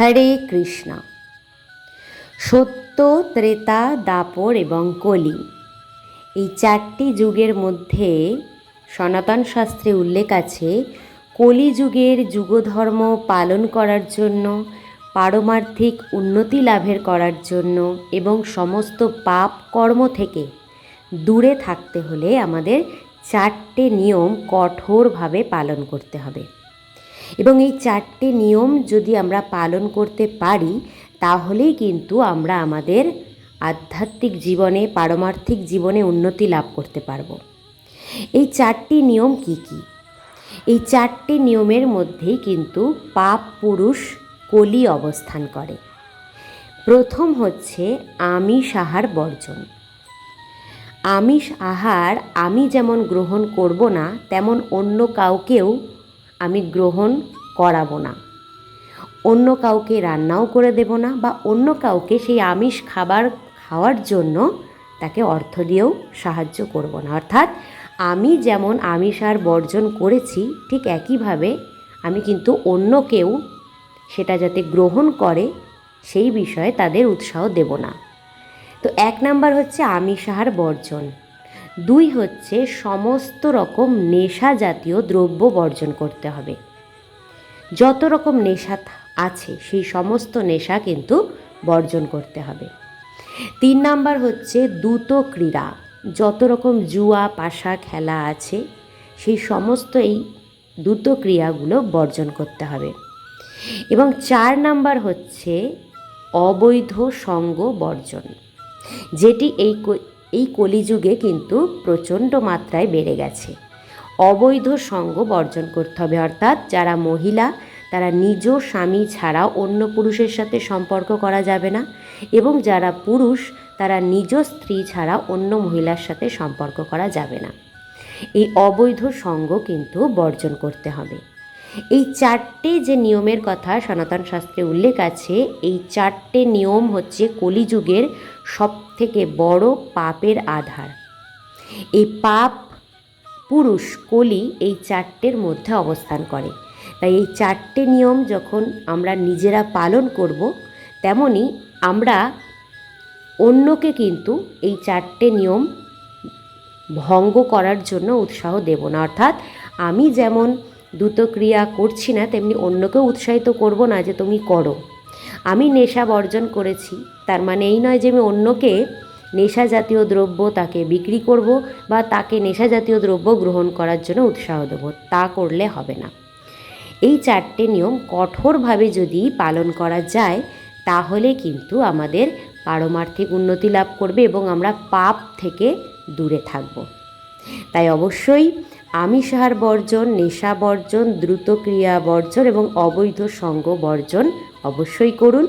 হরে কৃষ্ণ। সত্য, ত্রেতা, দাপর এবং কলি এই চারটি যুগের মধ্যে সনাতন শাস্ত্রে উল্লেখ আছে, কলিযুগের যুগধর্ম পালন করার জন্য, পারমার্থিক উন্নতি লাভের করার জন্য এবং সমস্ত পাপ কর্ম থেকে দূরে থাকতে হলে আমাদের চারটে নিয়ম কঠোরভাবে পালন করতে হবে। এবং এই চারটে নিয়ম যদি আমরা পালন করতে পারি, তাহলেই কিন্তু আমরা আমাদের আধ্যাত্মিক জীবনে, পারমার্থিক জীবনে উন্নতি লাভ করতে পারব। এই চারটি নিয়ম কি কি? এই চারটি নিয়মের মধ্যেই কিন্তু পাপ, পুরুষ, কলি অবস্থান করে। প্রথম হচ্ছে আমিষ আহার বর্জন। আমিষ আহার আমি যেমন গ্রহণ করব না, তেমন অন্য কাউকেও আমি গ্রহণ করাবো না। অন্য কাউকে রান্নাও করে দেব না বা অন্য কাউকে সেই আমিষ খাবার খাওয়ার জন্য তাকে অর্থ দিয়েও সাহায্য করব না। অর্থাৎ আমি যেমন আমিষ আর বর্জন করেছি, ঠিক একইভাবে আমি কিন্তু অন্য কেউ সেটা যাতে গ্রহণ করে সেই বিষয়ে তাদের উৎসাহ দেব না। তো এক নাম্বার হচ্ছে আমিষ আহার বর্জন। দুই হচ্ছে সমস্ত রকম নেশা জাতীয় দ্রব্য বর্জন করতে হবে। যত রকম নেশা আছে, সেই সমস্ত নেশা কিন্তু বর্জন করতে হবে। তিন নাম্বার হচ্ছে দ্রুত ক্রীড়া। যত রকম জুয়া, পাশা, খেলা আছে, সেই সমস্ত এই দ্রুত ক্রিয়াগুলো বর্জন করতে হবে। এবং চার নাম্বার হচ্ছে অবৈধ সঙ্গ বর্জন, যেটি এই এই কলিযুগে কিন্তু প্রচণ্ড মাত্রায় বেড়ে গেছে। অবৈধ সঙ্গ বর্জন করতে হবে, অর্থাৎ যারা মহিলা, তারা নিজ স্বামী ছাড়া অন্য পুরুষের সাথে সম্পর্ক করা যাবে না এবং যারা পুরুষ, তারা নিজ স্ত্রী ছাড়া অন্য মহিলার সাথে সম্পর্ক করা যাবে না। এই অবৈধ সঙ্গ কিন্তু বর্জন করতে হবে। এই চারটে যে নিয়মের কথা সনাতন শাস্ত্রে উল্লেখ আছে, এই চারটে নিয়ম হচ্ছে কলিযুগের সবথেকে বড় পাপের আধার। এই পাপ, পুরুষ, কলি এই চারটের মধ্যে অবস্থান করে। তাই এই চারটে নিয়ম যখন আমরা নিজেরা পালন করব, তেমনি আমরা অন্যকে কিন্তু এই চারটে নিয়ম ভঙ্গ করার জন্য উৎসাহ দেব না। অর্থাৎ আমি যেমন দ্রুত ক্রিয়া করছি না, তেমনি অন্যকেও উৎসাহিত করব না যে তুমি করো। আমি নেশা বর্জন করেছি, তার মানে এই নয় যে আমি অন্যকে নেশা জাতীয় দ্রব্য তাকে বিক্রি করব বা তাকে নেশা জাতীয় দ্রব্য গ্রহণ করার জন্য উৎসাহ দেবো, তা করলে হবে না। এই চারটে নিয়ম কঠোরভাবে যদি পালন করা যায়, তাহলে কিন্তু আমাদের পারমার্থিক উন্নতি লাভ করবে এবং আমরা পাপ থেকে দূরে থাকব। তাই অবশ্যই আমিষ আহার বর্জন, নেশা বর্জন, দ্রুত ক্রিয়া বর্জন এবং অবৈধ সঙ্গ বর্জন অবশ্যই করুন।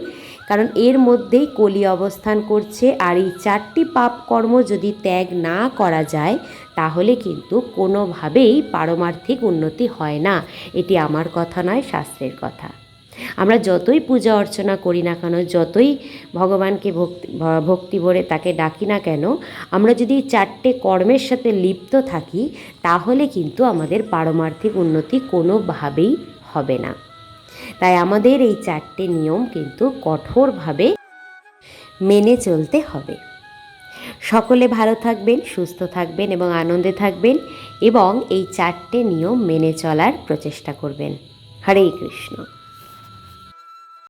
কারণ এর মধ্যেই কলি অবস্থান করছে আর এই চারটি পাপ কর্ম যদি ত্যাগ না করা যায়, তাহলে কিন্তু কোনোভাবেই পারমার্থিক উন্নতি হয় না। এটি আমার কথা নয়, শাস্ত্রের কথা। আমরা যতই পূজা অর্চনা করি না কেন, যতই ভগবানকে ভক্তি ভক্তি ভরে তাকে ডাকি না কেন, আমরা যদি চারটে কর্মের সাথে লিপ্ত থাকি, তাহলে কিন্তু আমাদের পারমার্থিক উন্নতি কোনোভাবেই হবে না। তাই আমাদের এই চারটে নিয়ম কিন্তু কঠোরভাবে মেনে চলতে হবে। সকলে ভালো থাকবেন, সুস্থ থাকবেন এবং আনন্দে থাকবেন এবং এই চারটে নিয়ম মেনে চলার প্রচেষ্টা করবেন। হরে কৃষ্ণ।